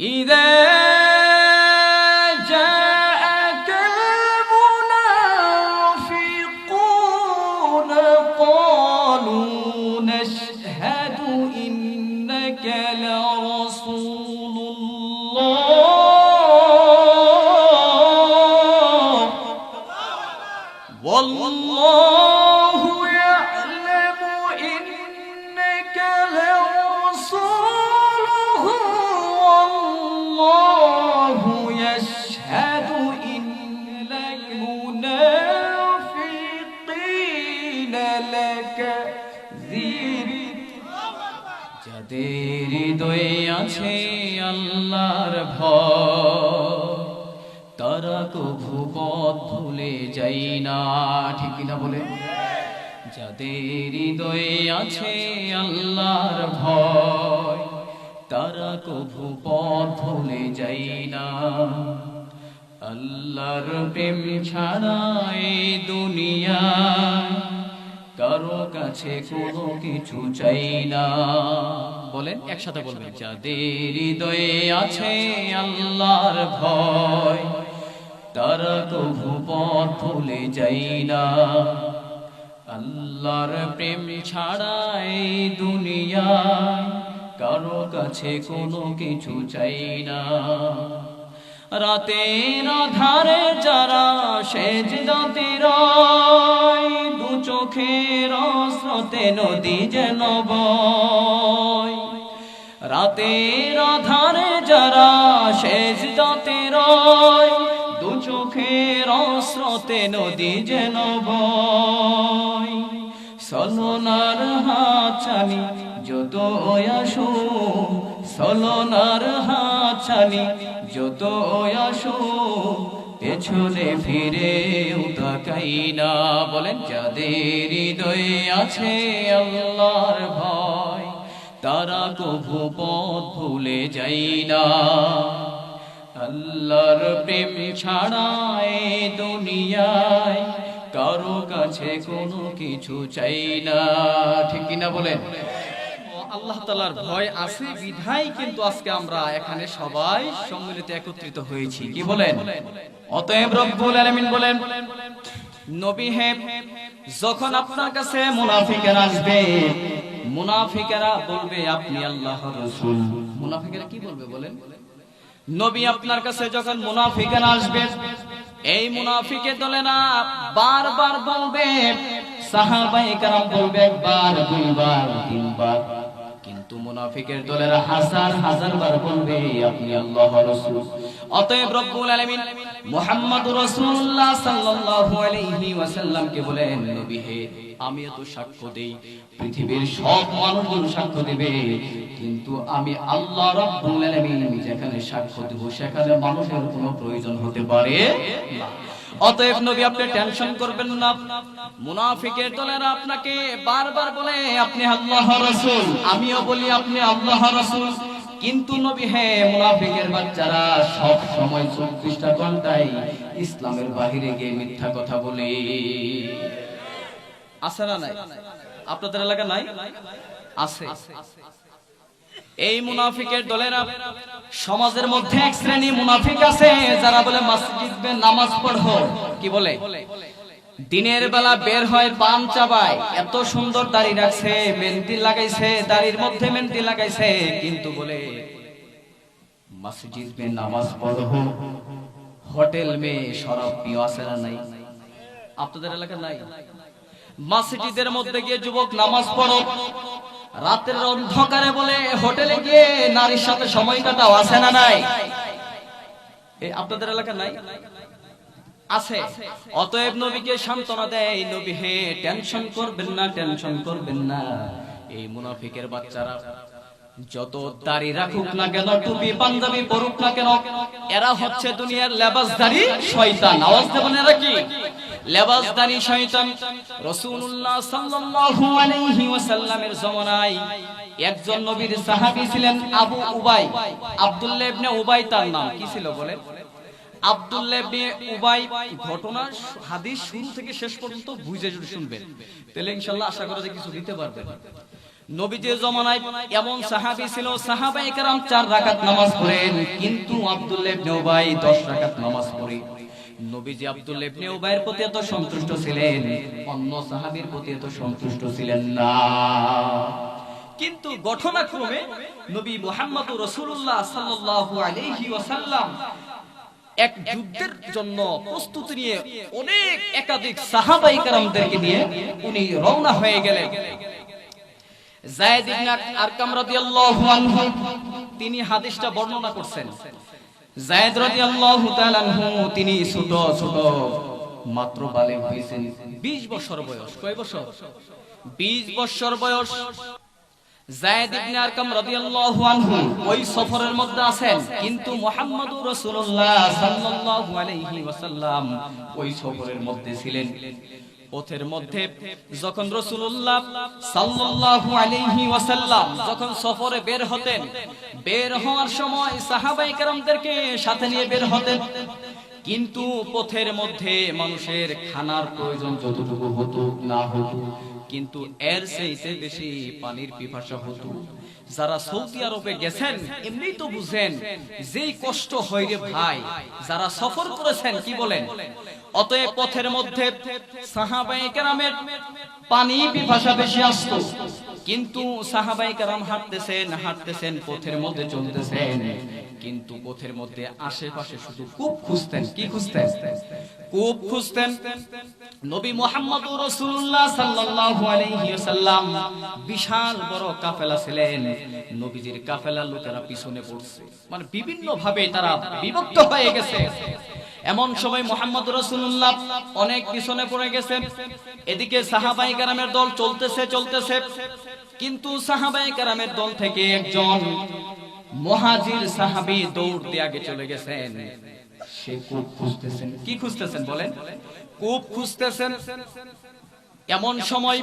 إذا যাদের হৃদয়ে আছে আল্লাহর ভয়। তারা কভু পথ ভুলে যাই না, ঠিক কিনা বলে? যাদের হৃদয়ে আছে আল্লাহর ভয়, তারা কভু পথ ভুলে যাই না। আল্লাহর প্রেম ছাড়া এই দুনিয়ায় কারও কাছে কোনো কিছু চাই না। বলেন, একসাথে বলবেন, যাদের হৃদয়ে আছে আল্লাহর ভয়, তারা কভু পথ ভুলে যাই না। আল্লাহর প্রেম ছাড়া এই দুনিয়ায় কারও কাছে কোনো কিছু চাই না। রাতের আধারে যারা সেজ দাতির দু চোখের স্রোতে নদী যেন বয়। রাতের আধারে যারা সেজ দাতির দু চোখের স্রোতে নদী যেন বয়। সলনার হাছানি যত আসো সলনার হাছানি যত আসো পেছনে ফিরে তাকাই না? বলেন, যাদের হৃদয়ে আছে আল্লাহর ভয়, তারা কভু পথ ভুলে যাই না। আল্লাহর প্রেম ছাড়ায় দুনিয়ায় কারও কাছে কোনো কিছু চাই না। ঠিক কিনা বলেন? আল্লাহ তালার ভয় আছে, বিধায় কিন্তু আজকে আমরা এখানে সবাই সম্মিলিত একত্রিত হয়েছি। কি বলেন? অতএব রব্বুল আলামিন বলেন, নবী হে, যখন আপনার কাছে মুনাফিকেরা আসবে, মুনাফিকেরা বলবে, আপনি আল্লাহর রাসূল। মুনাফিকেরা কি বলবে বলেন? নবী আপনার কাছে যখন মুনাফিকেরা আসবে, এই মুনাফিকে দলে না, বারবার বলবে, সাহাবায়ে কেরাম বলবে, একবার, দুইবার, তিনবার। মুনাফিকের দলের হাজার হাজার বার বলবে, আপনি আল্লাহ রাসূল। অতএব রব্বুল আলামিন মুহাম্মদুর রাসূলুল্লাহ সাল্লাল্লাহু আলাইহি ওয়াসাল্লামকে বলেন, নবী হে আমি তো সাক্ষ্য দেই। পৃথিবীর সব মানুষজন সাক্ষ্য দেবে। কিন্তু আমি আল্লাহ রাব্বুল আলামিন যেখানে সাক্ষ্য দেব, সেখানে মানুষের কোনো প্রয়োজন হতে পারে না। অতএব নবী, আপনি টেনশন করবেন না। মুনাফিকের দলেরা আপনাকে বারবার বলে, আপনি আল্লাহ রাসূল। আমিও বলি, আপনি আল্লাহ রাসূল। কিন্তু নবী, হে মুনাফিকের বাচ্চারা, সব সময় চব্বিশটা ঘন্টায় ইসলামের বাহিরে গিয়ে মিথ্যা কথা বলে। আছে না নাই? আপনাদের এলাকা নাই? আছে। এই মুনাফিকের দলেরা সমাজের মধ্যে এক শ্রেণি মুনাফিক আছে, যারা বলে মসজিদে নামাজ পড়ো। কি বলে? দিনের বেলা বের হয় পান চাবায়, এত সুন্দর দাড়ি রাখছে, মেহেন্দি লাগাইছে, দাড়ির মধ্যে মেহেন্দি লাগাইছে, কিন্তু বলে, মসজিদ নামাজ পড়ো, হোটেল মে শরাব পিও আছে না নাই? আপনাদের এলাকা নাই? মসজিদের মধ্যে গিয়ে যুবক নামাজ পড়ো। রাতের অন্ধকারে বলে হোটেলে গিয়ে নারীর সাথে সময় কাটাও, আছে না নাই? আপনাদের এলাকা নাই? আছে। অতএব নবীকে সান্ত্বনা দেয়, নবী হে, টেনশন করবেন না, টেনশন করবেন না। এই মুনাফিকের বাচ্চারা যত দাড়ি রাখুক না কেন, টুপি, পাঞ্জাবি পরুক না কেন, এরা হচ্ছে দুনিয়ার লেবাসদারি শয়তান। আওয়াজ দেবেন এরা কি? লেবাসদারি শয়তান রাসূলুল্লাহ সাল্লাল্লাহু আলাইহি ওয়াসাল্লামের জমানায় একজন নবীর সাহাবী ছিলেন আবু উবাই। আব্দুল্লাহ ইবনে উবাই তার নাম কি ছিল আব্দুল্লাহ ইবনে উবাই ঘটনা হাদিস শুরু থেকে শেষ পর্যন্ত বুঝে শুনবেন। তাহলে ইনশাআল্লাহ আশা করা যে কিছু দিতে পারবেন। কিন্তু আব্দুল্লাহ ইবনে উবাই 10 রাকাত নামাজ পড়ে। নবীজি আব্দুল্লাহ ইবনে উবাইয়ের প্রতি এত সন্তুষ্ট ছিলেন, অন্য সাহাবীর প্রতি এত সন্তুষ্ট ছিলেন না। কিন্তু ঘটনাক্রমে নবী এক যুদ্ধের জন্য প্রস্তুতি নিয়ে অনেক একাধিক সাহাবাই কারামদেরকে নিয়ে উনি রওনা হয়ে গেলেন। তিনি হাদিসটা বর্ণনা করছেন। তিনি ছোট ছোট, মাত্র হয়েছেন। 20 বছর বয়স, কয় বছর? 20 বছর বয়স। ওই সফরের মধ্যে আছেন, কিন্তু ওই ছিলেন। পথের মধ্যে যখন রাসূলুল্লাহ সাল্লাল্লাহু আলাইহি ওয়াসাল্লাম যখন সফরে বের হতেন, বের হওয়ার সময় সাহাবায়ে কেরামদেরকে সাথে নিয়ে বের হতেন। কিন্তু পথের মধ্যে মানুষের খানার প্রয়োজন যতটুকু হতো, না হতো। কিন্তু এর চাইতে বেশি পানির পিপাসা হতো। যারা সৌদি আরবে গেছেন, এমনি তো বুঝেন, যেই কষ্ট হয় রে ভাই, যারা সফর করেছেন, কি বলেন? অতএব পথের মধ্যে সাহাবায়ে কেরামের পানি পিপাসা বেশি আসতো। কিন্তু সাহাবাই কারাম হাঁটতেছেন হাঁটতেছেন, পথের মধ্যে চলতেছেন। কিন্তু পথের মধ্যে আশেপাশে শুধু কূপ খুঁজতেন। কি খুঁজতেন? কূপ খুঁজতেন। নবী মুহাম্মদুর রাসূলুল্লাহ সাল্লাল্লাহু আলাইহি ওয়াসাল্লাম বিশাল বড় কাফেলা ছিলেন। নবীজির কাফেলা লোকেরা পিছনে পড়ছে। মানে বিভিন্ন ভাবে তারা বিভক্ত হয়ে গেছে। এমন সময় মোহাম্মদ রসুল্লাহ অনেক পিছনে পড়ে গেছে এদিকে সাহাবাই কারামের দল চলতেছে চলতেছে। কিন্তু সাহাবাই কারামের দল থেকে একজন মহাজির সাহাবি দৌড় দিয়ে আগে চলে গেছেন। সে কূপ খুঁজতেছেন। কি খুঁজতেছেন বলেন? কূপ খুঁজতেছেন। এমন সময়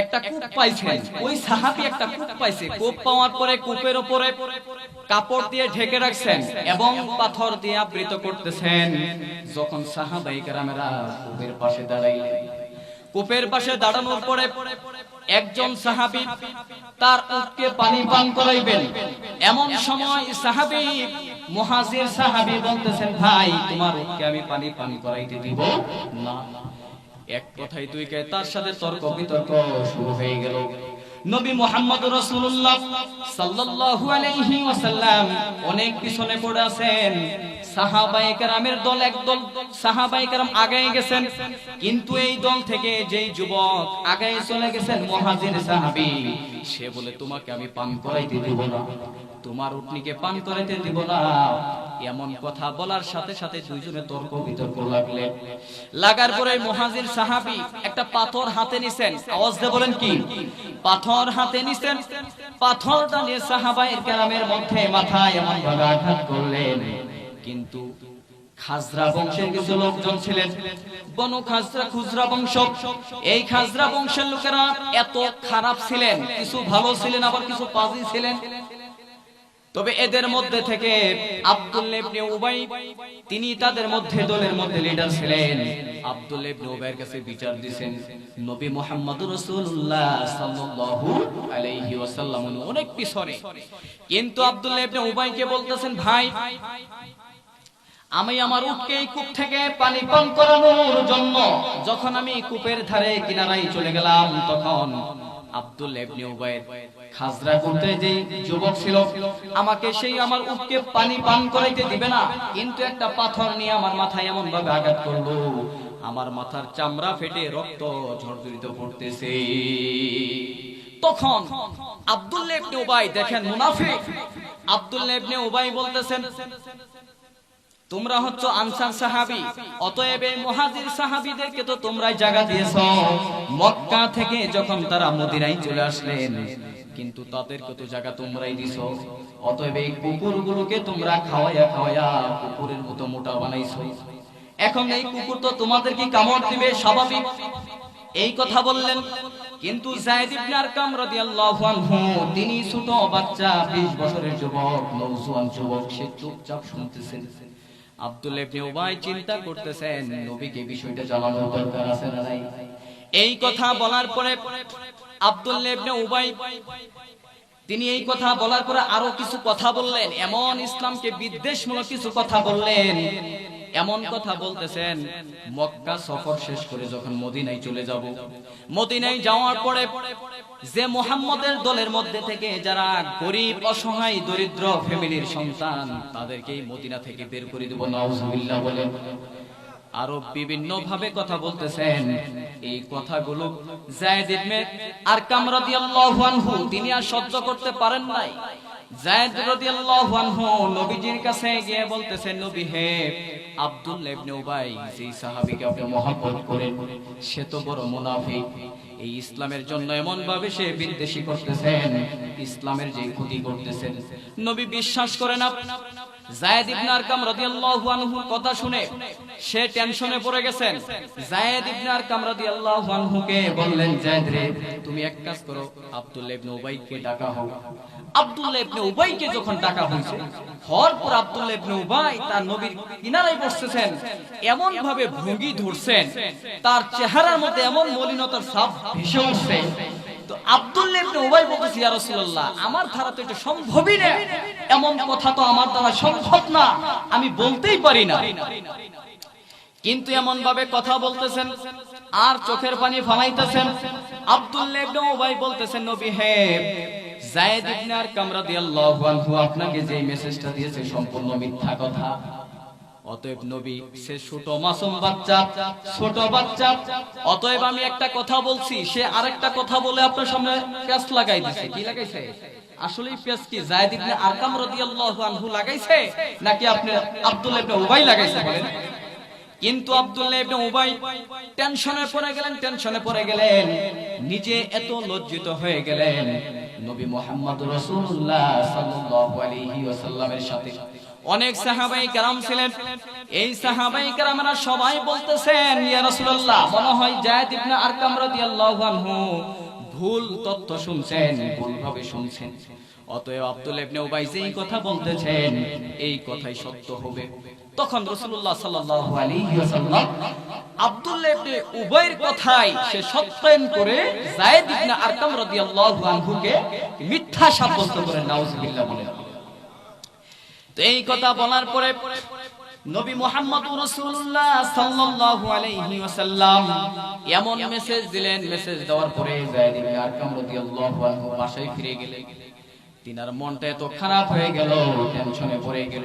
একটা কূপ পাইছেন। ওই সাহাবি একটা কূপ পাইছে। কূপ পাওয়ার পরে কূপের উপরে কাপড় দিয়ে ঢেকে রাখছেন এবং পাথর দিয়ে আবৃত করতেছেন। যখন সাহাবাই কূপের পাশে দাঁড়াইলেন, কূপের পাশে দাঁড়ানোর পরে একজন সাহাবি তার পানি পান করাইবেন। এমন সময় সাহাবি, মুহাজির সাহাবি বলতেছেন, ভাই, তোমার আমি পানি পান করাইতে দিব? না। এক কথাই দুই কে? তার সাথে তর্ক বিতর্ক শুরু হয়ে গেল। নবী মুহাম্মদ রাসূলুল্লাহ সাল্লাল্লাহু আলাইহি ওয়াসাল্লাম অনেক পিছনে পড়ে আছেন। সাহাবায়ে কেরামের দল একদল। সাহাবায়ে কেরাম আগায় গেছেন। কিন্তু এই দল থেকে যেই যুবক আগায় চলে গেছেন মুহাজির সাহাবী, সে বলে, তোমাকে আমি পান করাইতে দিব না। তোমার উটনিকে পান করাইতে দিব না। এমন কথা বলার সাথে সাথে দুইজনে তর্ক বিতর্ক লাগলেন লাগার পরে মহাজির সাহাবি একটা পাথর হাতে নিছেন। আওয়াজ দিয়ে বলেন কি? পাথর হাতে নিছেন। পাথরটা নিয়ে সাহাবায়ের কেরামের মধ্যে মাথায় এমন ভাবে আঘাত করলেন। কিন্তু খাজরা বংশের কিছু লোকজন ছিলেন। বনু খাজরা, খুজরা বংশ। এই খাজরা বংশের লোকেরা এত খারাপ ছিলেন। কিছু ভালো ছিলেন, আবার কিছু পাজি ছিলেন। তবে এদের মধ্যে থেকে আব্দুল্লাহ ইবনে উবাই, তিনি তাদের মধ্যে দলের মধ্যে লিডার ছিলেন। আব্দুল্লাহ ইবনে উবাইয়ের কাছে বিচার দিবেন নবী মুহাম্মদুর রাসূলুল্লাহ সাল্লাল্লাহু আলাইহি ওয়াসাল্লাম অনেক পিছনে। কিন্তু আব্দুল্লাহ ইবনে উবাইকে বলতেছেন, ভাই, আমি আমার উটকে এই কূপ থেকে পানি পান করানোর জন্য যখন আমি কূপের ধারে কিনারায় চলে গেলাম, তখন আব্দুল ইবনে উবাইর খাজরা করতে যে যুবক ছিল, আমাকে সেই আমার পানি পান করাইতে দিবে না। কিন্তু একটা পাথর নিয়ে আমার মাথায় এমন ভাবে আঘাত করল। আমার মাথার চামড়া ফেটে রক্ত ঝরঝরিত পড়তেছে। তখন উবাই দেখেন উবাই বলতেছেন, তোমরা হচ্ছে আনসার সাহাবি, অতএব এই মুহাজির সাহাবীদেরকে তো তোমরাই জায়গা দিয়েছ। মক্কা থেকে যখন তারা মদিনায় চলে আসলেন কিন্তু তাদেরকে তো জায়গা তোমরাই দিছো? অতএব এই কুকুরগুলোকে তোমরা খাওয়াইয়া খাওয়াইয়া কুকুরের মতো মোটা বানাইছো। এখন এই কুকুর তো তোমাদেরকে কামড় দিবে? স্বাভাবিক। এই কথা বললেন। কিন্তু জায়েদ ইবনে আরকাম রাদিয়াল্লাহু আনহু, তিনি ছোট বাচ্চা 20 বছরের যুবক, নওজোয়ান যুবক, সে চুপচাপ শুনতেছেন আব্দুল ইবনে উবাই চিন্তা করতেছেন, নবীকে বিষয়টা জানানোর দরকার আছে না নাই? এই কথা বলার পরে তিনি এই কথা বলার পরে আরও কিছু কথা বললেন। এমন ইসলামকে বিদ্বেষমূলক কিছু কথা বললেন। এমন কথা বলতেছেন, মক্কা সফর শেষ করে যখন মদিনায় চলে যাব। মদিনায় যাওয়ার পরে যে মোহাম্মদের দলের মধ্যে থেকে যারা গরিব, অসহায়, দরিদ্র ফ্যামিলির সন্তান, তাদেরকেই মদিনা থেকে বের করে দেব। নাউজুবিল্লাহ বলেন। আরও বিভিন্ন ভাবে কথা বলতেছেন। এই কথাগুলো তিনি আর সহ্য করতে পারেন নাই। সে তো বড় মুনাফিক। এই ইসলামের জন্য এমন ভাবে সে বিদ্বেষী করতেছেন, ইসলামের যে ক্ষতি করতেছেন। নবী বিশ্বাস করেন না জায়েদ কথা শুনে সে টেনশনে পড়ে গেছেন। জায়েদ ইবনে আরকাম রাদিয়াল্লাহু আনহুকে বললেন, জায়েদ রে, তুমি এক কাজ করো, আব্দুল্লাহ ইবনে উবাইকে ডাকা হোক। আব্দুল্লাহ ইবনে উবাইকে যখন ডাকা হয়েছে, হওয়ার পর আব্দুল্লাহ ইবনে উবাই তার নবীর কিনারায় বসতেছেন এমন ভাবে ভঙ্গি ধরছেন, তার চেহারার মধ্যে এমন মলিনতার ছাপ ভেসে উঠছে। তো আব্দুল্লাহ ইবনে উবাই বলতেছে, ইয়া রাসূলুল্লাহ, আমার ধারা তো এটা সম্ভবই না। এমন কথা তো আমার দ্বারা সম্ভব না। আমি বলতেই পারি না। কিন্তু এমন ভাবে কথা বলতেছেন, আর চোখের পানি ফালাইতেছেন আব্দুল্লাহ বলতেছেন, নবী, হে আমি একটা কথা বলছি, সে কথা বলে আপনার সামনে আসলে নাকি আপনি আব্দুল্লাহ উবাই লাগাইছে বলেন? কিন্তু নিজে এত লজ্জিত হয়ে গেলেন। নবী সাথে। অনেক সাহাবাই ছিলেন। এই সাহাবাই সবাই বলতেছেন মনে হয় জায়েদ ইবনে আরকাম ভুল তথ্য শুনছেন, ভুলভাবে শুনছেন। অতএব আব্দুল ইবনে উবাই যেই কথা বলতেছেন, এই কথাই সত্য হবে। তখন রাসূলুল্লাহ সাল্লাল্লাহু আব্দুল্লাহ ইবনে উবাইয়ের কথাই সে সত্যায়ন করে যায়েদ ইবনে আরকাম রাদিয়াল্লাহু আনহুকে মিথ্যা সাব্যস্ত করে নাউজুবিল্লাহ বলেন তো এই কথা বলার পরে নবী মুহাম্মদ রাসূলুল্লাহ সাল্লাল্লাহু আলাইহি ওয়াসাল্লাম এমন মেসেজ দিলেন, মেসেজ দেওয়ার পরে বাসায় ফিরে তিনার মনটা এত খারাপ হয়ে গেল, টেনশনে পড়ে গেল।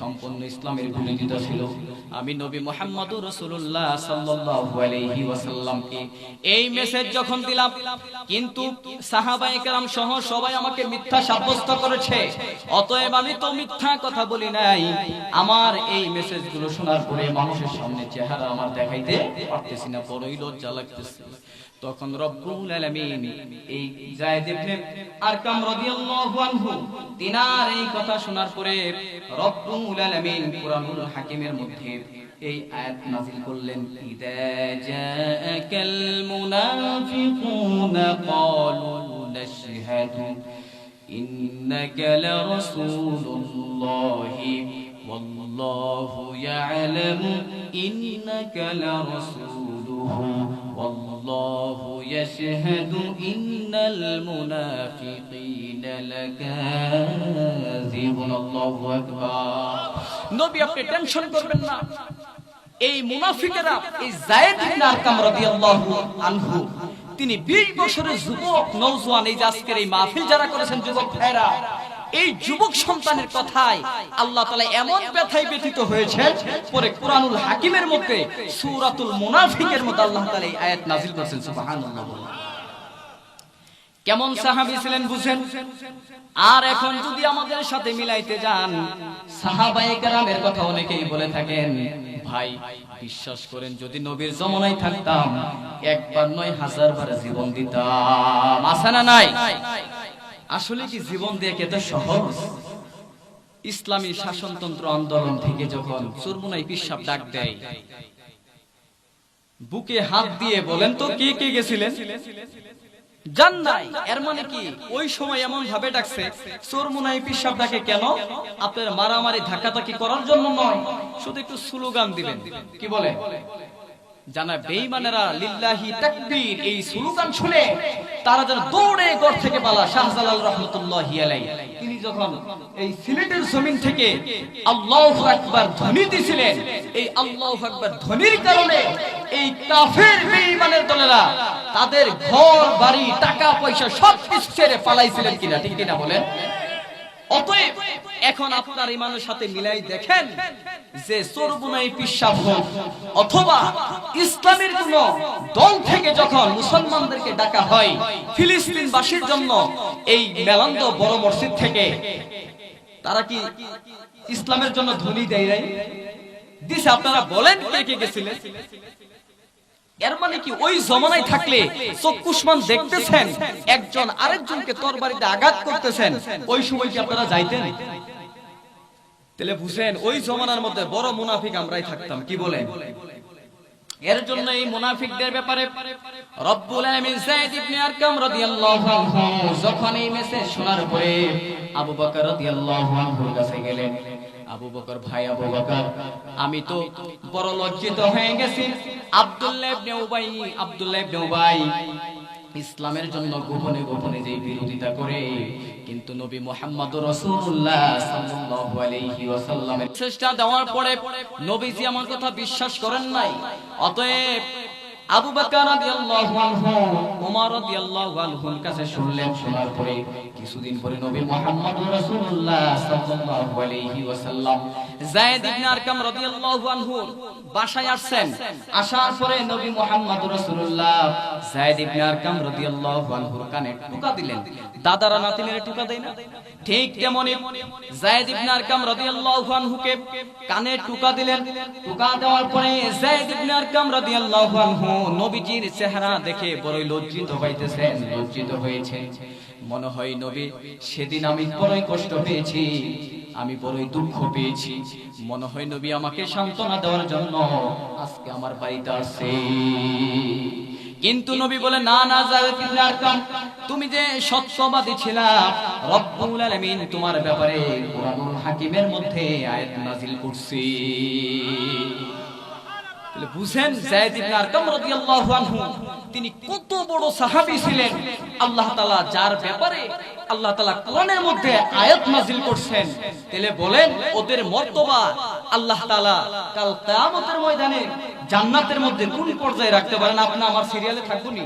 সম্পূর্ণ ইসলামের বিরোধিতা ছিল। আমি নবী মুহাম্মদুর রাসূলুল্লাহ সাল্লাল্লাহু আলাইহি ওয়াসাল্লামকে এই মেসেজ যখন দিলাম, কিন্তু সাহাবায়ে কেরাম সহ সবাই আমাকে মিথ্যা সাব্যস্ত করেছে। অতএব আমি তো মিথ্যা কথা বলি নাই। আমার এই মেসেজগুলো শোনার পরে মানুষের সামনে চেহারা আমার দেখাইতে পারতেছি না, বড়ই লজ্জা লাগতেছে। তখন রব্বুল আলামিন এই জায়েদ ইবনে আরকাম রাদিয়াল্লাহু আনহু তিনার এই কথা শোনার পরে রব্বুল আলামিন কুরআনুল হাকিমের মধ্যে এই আয়াত নাযিল করলেন ইদা জাআকাল মুনাফিকুনা ক্বালু নাশহাদু ইন্নাকা লারাসূলুল্লাহি والله يعلم إنك لرسوله والله يشهد إن المنافقين لكاذبون الله أكبر নবী আপনি টেনশন করবেন না এই মুনাফিকেরা এই জায়েদ ইবনে আরকাম রাদিয়াল্লাহু আনহু তিনি 20 বছরের যুবক নওজোয়ান এই যে আজকের এই মাহফিল যারা করেছেন যুবক ভাইরা এই যুবক সন্তানের কথায় আল্লাহ তাআলা এমন ব্যথায় ব্যথিত হয়েছে, পরে কুরআনুল হাকিমের মধ্যে সূরাতুল মুনাফিকের মধ্যে আল্লাহ তাআলা এই আয়াত নাযিল করেছেন, সুবহানাল্লাহ। কেমন সাহাবী ছিলেন বুঝেন? আর এখন যদি আমাদের সাথে মিলাইতে যান, সাহাবায়ে কেরামের কথা অনেকেই বলে থাকেন, ভাই, বিশ্বাস করেন, যদি নবীর জমানায় থাকতাম, একবার নয় হাজার বার জীবন দিতাম। আছে না নাই? আসলে কি জীবন দিয়ে কেতে সহজ? ইসলামী শাসনতন্ত্র আন্দোলন থেকে যখন চুরমুনাই পিসাব ডাক দেয় বুকে হাত দিয়ে বলেন তো কে কে গেছিলেন? জান নাই এর মানে কি? ওই সময় এমন ভাবে ডাকছে চোরমুনাই পিসাব ডাকে কেন? আপনার মারামারি ধাক্কাধাক্কি করার জন্য নয়। শুধু একটু স্লোগান দিবেন কি বলে? জানা বেঈমানেরা লিল্লাহি তাকবীর এই স্লোগান শুনে তারা যেন দৌড়ে ঘর থেকে পালা শাহজালাল রাহমাতুল্লাহি আলাইহি। তিনি যখন এই সিলেটের জমিন থেকে আল্লাহু আকবার ধ্বনি দিছিলেন এই আল্লাহু আকবার ধ্বনির কারণে এই কাফের বেঈমানের দলেরা তাদের ঘর বাড়ি টাকা পয়সা সব কিছু ছেড়ে পালাইছিলেন কিনা ঠিক কিনা বলেন? অতএব এখন আপনার ইমানের সাথে মিলাই দেখেন যে চোরবুনাই পিসাব অথবা ইসলামের কোন দল থেকে যখন মুসলমানদেরকে ডাকা হয় ফিলিস্তিনবাসীর জন্য এই মেলান্দ বড় মসজিদ থেকে, তারা কি ইসলামের জন্য ধ্বনি দেয় নাই? দিছে, আপনারা বলেন কে কে গেছিলেন? এর মানে কি ওই জমানায় থাকলে চক্ষুষ্মান দেখতেছেন, একজন আরেকজনকে তরবারিতে আঘাত করতেছেন, ওই সময় কি আপনারা যাইতেন? তাহলে বুঝেন ওই জমানার মধ্যে বড় মুনাফিক আমরাই থাকতাম, কি বলেন এর জন্য এই মুনাফিকদের ব্যাপারে রব্বুল আলামিন যায়েদ ইবনে আরকাম রাদিয়াল্লাহু আনহু যখন এই মেসেজ শোনার পরে আবু বকর রাদিয়াল্লাহু আনহুর কাছে গেলেন। আবু বকর, ভাই আবু বকর, আমি তো বড় লজ্জিত হয়ে গেছি। আব্দুল্লাহ ইবনে উবাই, আব্দুল্লাহ ইবনে উবাই ইসলামের জন্য গোপনে গোপনে যে বিরোধিতা করে, কিন্তু নবী মোহাম্মদ রাসূলুল্লাহ সাল্লাল্লাহু আলাইহি ওয়াসাল্লামের দেওয়ার পরে নবীজি আমার কথা বিশ্বাস করেন নাই। অতএব আবু বকর রাদিয়াল্লাহু আনহু ওমর রাদিয়াল্লাহু আনহুর কাছে শুনলেন, শোনার পরে কিছুদিন পরে নবী মুহাম্মদ রাসূলুল্লাহ সাল্লাল্লাহু আলাইহি ওয়াসাল্লাম যায়েদ ইবনে আরকাম রাদিয়াল্লাহু আনহুর বাসায় আসছেন। আসার পরে নবী মুহাম্মদ রাসূলুল্লাহ যায়েদ ইবনে আরকাম রাদিয়াল্লাহু আনহুর কানে টুকা দিলেন। দাদারা নাতিনের টুকা দেয় না? ঠিক তেমনি যায়েদ ইবনে আরকাম রাদিয়াল্লাহু আনহুকে কানে টুকা দিলেন। টুকা দেওয়ার পরে যায়েদ ইবনে আরকাম রাদিয়াল্লাহু আনহু নবীজির চেহারা দেখে বড়ই লজ্জিত হইতেছেন, লজ্জিত হয়েছে। মনে হয়, নবী, সেদিন আমি বড়ই কষ্ট পেয়েছি, আমি বড়ই দুঃখ পেয়েছি। মনে হয়, নবী আমাকে সান্ত্বনা দেওয়ার জন্য আজকে আমার বাড়িতে আসছে। কিন্তু নবী বলে, না না তুমি যে সত্যবাদী ছিলা, রব্বুল আলামিন তোমার ব্যাপারে কোরআনুল হাকিমের মধ্যে আয়াত নাজিল করছি। বুঝেন যায়েদ ইবনে আরকাম রাদিয়াল্লাহু আনহু, তিনি কত বড় সাহাবী ছিলেন। আল্লাহ তাআলা যার ব্যাপারে আল্লাহ তাআলা কোরআনের মধ্যে আয়াত নাজিল করছেন, তাহলে বলেন ওদের মর্তবা আল্লাহ তাআলা কাল কিয়ামতের ময়দানে জান্নাতের মধ্যে কোন পর্যায়ে রাখতে পারেন? আপনি আমার সিরিয়ালে থাকুনি